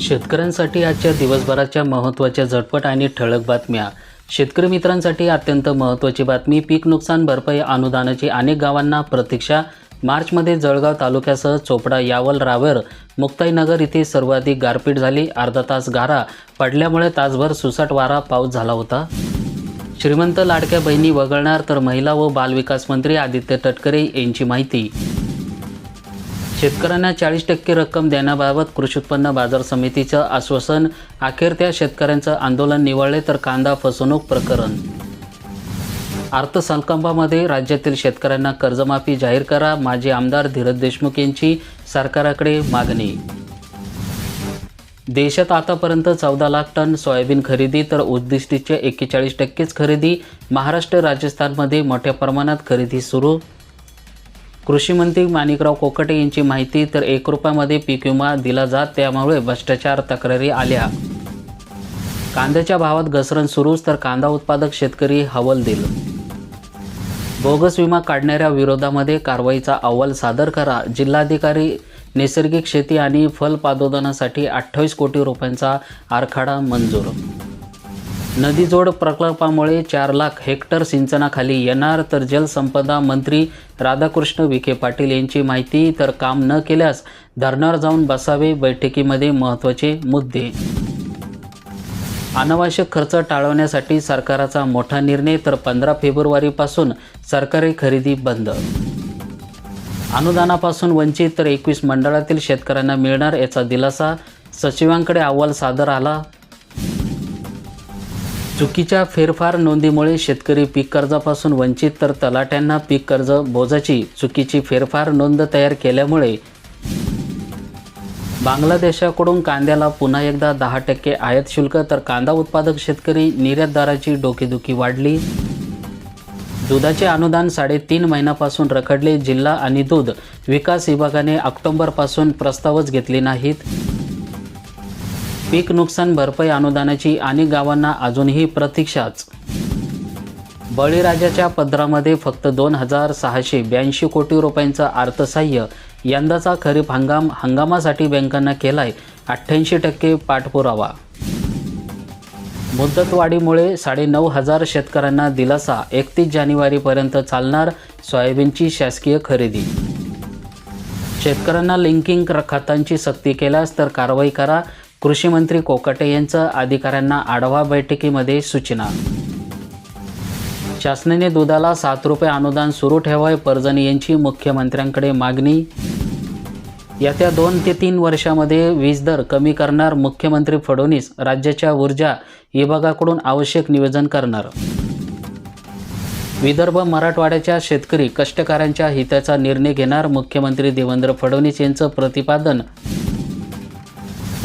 शेतकऱ्यांसाठी आजच्या दिवसभराच्या महत्त्वाच्या झटपट आणि ठळक बातम्या. शेतकरी मित्रांसाठी अत्यंत महत्त्वाची बातमी पीक नुकसान भरपाई अनुदानाची अनेक गावांना प्रतीक्षा. मार्चमध्ये जळगाव तालुक्यासह चोपडा यावल रावेर मुक्ताईनगर इथे सर्वाधिक गारपीट झाली. अर्धा तास गारा पडल्यामुळे तासभर सुसाट वारा पाऊस झाला होता. श्रीमंत लाडक्या बहिणी वगळणार तर महिला व बालविकास मंत्री आदित्य तटकरे यांची माहिती. शेतकऱ्यांना चाळीस टक्के रक्कम देण्याबाबत कृषी उत्पन्न बाजार समितीचं आश्वासन. अखेर त्या शेतकऱ्यांचं आंदोलन निवळले तर कांदा फसवणूक प्रकरण. अर्थसंकल्पामध्ये राज्यातील शेतकऱ्यांना कर्जमाफी जाहीर करा माजी आमदार धीरज देशमुख यांची सरकाराकडे मागणी. देशात आतापर्यंत चौदा लाख टन सोयाबीन खरेदी तर उद्दिष्टीचे एक्केचाळीस टक्केच खरेदी. महाराष्ट्र राजस्थानमध्ये मोठ्या प्रमाणात खरेदी सुरू. कृषीमंत्री माणिकराव कोकटे यांची माहिती तर एक रुपयामध्ये पीक विमा दिला जात त्यामुळे भ्रष्टाचार तक्रारी आल्या. कांद्याच्या भावात घसरण सुरूच तर कांदा उत्पादक शेतकरी हवल दिल. बोगस विमा काढणाऱ्या विरोधामध्ये कारवाईचा अहवाल सादर करा. जिल्हाधिकारी नैसर्गिक शेती आणि फलपादोदनासाठी अठ्ठावीस कोटी रुपयांचा आराखडा मंजूर नदीजोड प्रकल्पामुळे चार लाख हेक्टर सिंचनाखाली येणार तर जलसंपदा मंत्री राधाकृष्ण विखे पाटील यांची माहिती तर काम न केल्यास धरणार जाऊन बसावे बैठकीमध्ये महत्त्वाचे मुद्दे. अनावश्यक खर्च टाळवण्यासाठी सरकाराचा मोठा निर्णय तर पंधरा फेब्रुवारीपासून सरकारी खरेदी बंद. अनुदानापासून वंचित तर एकवीस मंडळातील शेतकऱ्यांना मिळणार याचा दिलासा. सचिवांकडे अहवाल सादर आला चुकीच्या फेरफार नोंदीमुळे शेतकरी पीक कर्जापासून वंचित तर तलाट्यांना पीक कर्ज बोजाची चुकीची फेरफार नोंद तयार केल्यामुळे बांगलादेशाकडून कांद्याला पुन्हा एकदा दहा टक्के आयात शुल्क तर कांदा उत्पादक शेतकरी निर्यातदाराची डोकेदुखी वाढली. दुधाचे अनुदान साडेतीन महिन्यापासून रखडले जिल्हा आणि दूध विकास विभागाने ऑक्टोंबरपासून प्रस्तावच घेतले नाहीत. पीक नुकसान भरपाई अनुदानाची अनेक गावांना अजूनही प्रतीक्षाच. बळीराजाच्या पदरामध्ये फक्त दोन हजार सहाशे ब्याऐंशी कोटी रुपयांचं अर्थसहाय्य यंदाचा खरीप हंगाम हंगामासाठी बँकांना केलाय अठ्ठ्याऐंशी टक्के पाठपुरावा. मुदतवाढीमुळे साडेनऊ हजार शेतकऱ्यांना दिलासा एकतीस जानेवारीपर्यंत चालणार सोयाबीनची शासकीय खरेदी. शेतकऱ्यांना लिंकिंग खतांची सक्ती केल्यास तर कारवाई करा कृषी मंत्री कोकाटे यांचं अधिकाऱ्यांना आढावा बैठकीमध्ये सूचना. शासनाने दुधाला सात रुपये अनुदान सुरू ठेवावे परजणी यांची मुख्यमंत्र्यांकडे मागणी. येत्या दोन ते तीन वर्षामध्ये वीज दर कमी करणार मुख्यमंत्री फडणवीस राज्याच्या ऊर्जा विभागाकडून आवश्यक नियोजन करणार. विदर्भ मराठवाड्याच्या शेतकरी कष्टकऱ्यांच्या हिताचा निर्णय घेणार मुख्यमंत्री देवेंद्र फडणवीस यांचं प्रतिपादन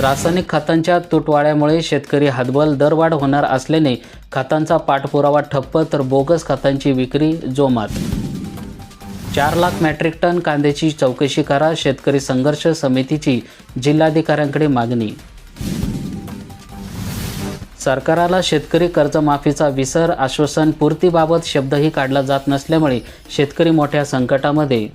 रासायनिक खतांच्या तुटवाड्यामुळे शेतकरी हातबल दरवाढ होणार असल्याने खतांचा पाठपुरावा ठप्प तर बोगस खतांची विक्री जोमात. चार लाख मॅट्रिक टन कांद्याची चौकशी करा शेतकरी संघर्ष समितीची जिल्हाधिकाऱ्यांकडे मागणी. सरकाराला शेतकरी कर्जमाफीचा विसर आश्वासन पूर्तीबाबत शब्दही काढला जात नसल्यामुळे शेतकरी मोठ्या संकटामध्ये.